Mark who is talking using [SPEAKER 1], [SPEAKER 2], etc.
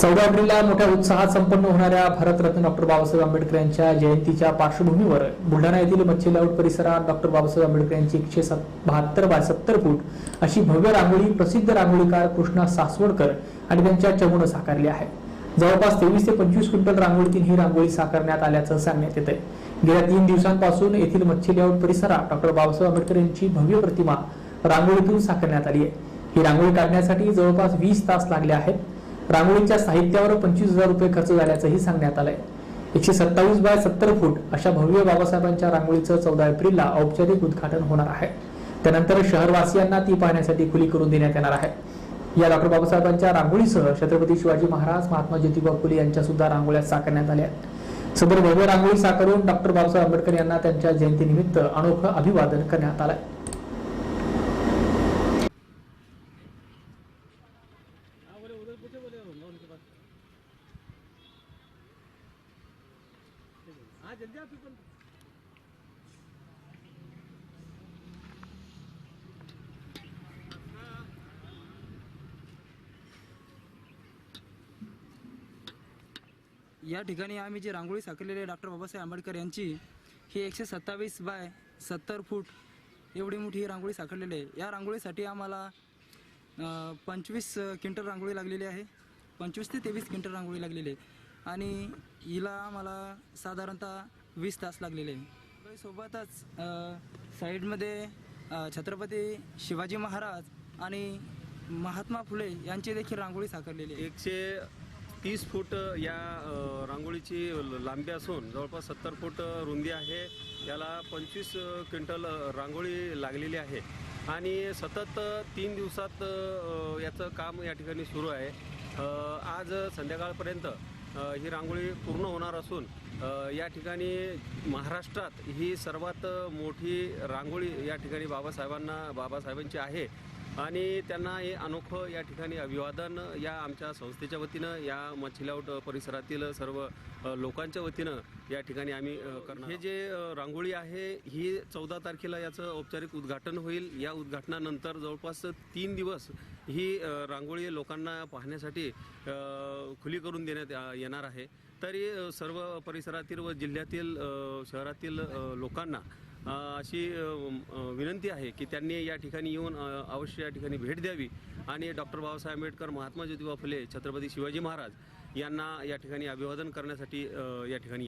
[SPEAKER 1] चौदा एप्रिलला मोठ्या उत्साहात संपन्न होणाऱ्या भारतरत्न डॉक्टर बाबासाहेब आंबेडकर यांच्या जयंतीच्या पार्श्वभूमीवर बुलढाणा येथील मच्छी लाऊट परिसरात डॉक्टर बाबासाहेब आंबेडकर यांची एकशे बहात्तर बाय सत्तर फूट अशी भव्य रांगोळी प्रसिद्ध रांगोळीकार कृष्णा सासवडकर आणि त्यांच्या चमून साकारली आहे. जवळपास तेवीस ते पंचवीस क्विंटल रांगोळीतून ही रांगोळी साकारण्यात आल्याचं सांगण्यात येत आहे गेल्या तीन दिवसांपासून येथील मच्छी लेआउट परिसरात डॉक्टर बाबासाहेब आंबेडकर यांची भव्य प्रतिमा रांगोळीतून साकारण्यात आली आहे. ही रांगोळी काढण्यासाठी जवळपास वीस तास लागले आहेत. रांगोळीच्या साहित्यावर पंचवीस हजार रुपये खर्च झाल्याचंही सांगण्यात आलंय. एकशे सत्तावीस बाय सत्तर फूट अशा भव्य बाबासाहेबांच्या रांगोळीचं चौदा एप्रिलला औपचारिक उद्घाटन होणार आहे. त्यानंतर शहरवासियांना ती पाहण्यासाठी खुली करून देण्यात येणार आहे. या डॉक्टर बाबासाहेबांच्या रांगोळीसह छत्रपती शिवाजी महाराज महात्मा ज्योतिबा फुले यांच्या सुद्धा रांगोळ्या साकारण्यात आल्या आहेत. सदर भव्य रांगोळी साकारून डॉक्टर बाबासाहेब आंबेडकर यांना त्यांच्या जयंतीनिमित्त अनोखं अभिवादन करण्यात आलं आलंय
[SPEAKER 2] या ठिकाणी आम्ही जी रांगोळी साकारलेली आहे डॉक्टर बाबासाहेब आंबेडकर यांची ही एकशे सत्तावीस बाय सत्तर फूट एवढी मोठी ही रांगोळी साकारलेली आहे. या रांगोळीसाठी आम्हाला पंचवीस क्विंटल रांगोळी लागलेली आहे. पंचवीस ते तेवीस क्विंटल रांगोळी लागलेली आहे. आणि हिला आम्हाला साधारणतः वीस तास लागलेले. सोबतच साईडमध्ये छत्रपती शिवाजी महाराज आणि महात्मा फुले यांची देखील रांगोळी साकारलेली आहे.
[SPEAKER 3] एकशे तीस फूट या रांगोळीची लांबी असून जवळपास सत्तर फूट रुंदी आहे. याला पंचवीस क्विंटल रांगोळी लागलेली आहे. आणि सतत तीन दिवसात याचं काम या ठिकाणी सुरू आहे. आज संध्याकाळपर्यंत ही रांगोळी पूर्ण होणार असून या ठिकाणी महाराष्ट्रात ही सर्वात मोठी रांगोळी या ठिकाणी बाबासाहेबांना बाबासाहेबांची आहे. आणि त्यांना हे अनोखं या ठिकाणी अभिवादन या आमच्या संस्थेच्या वतीनं या मच्छिलावट परिसरातील सर्व लोकांच्या वतीनं या ठिकाणी आम्ही करणार हे जे रांगोळी आहे ही चौदा तारखेला याचं औपचारिक उद्घाटन होईल. या उद्घाटनानंतर जवळपास तीन दिवस ही रांगोळी लोकांना पाहण्यासाठी खुली करून देण्यात येणार आहे. तरी सर्व परिसरातील व जिल्ह्यातील शहरातील लोकांना अशी विनंती आहे की त्यांनी या ठिकाणी येऊन अवश्य या ठिकाणी भेट द्यावी. आणि डॉक्टर बाबासाहेब आंबेडकर महात्मा ज्योतिबा फुले छत्रपती शिवाजी महाराज यांना या ठिकाणी अभिवादन करण्यासाठी या ठिकाणी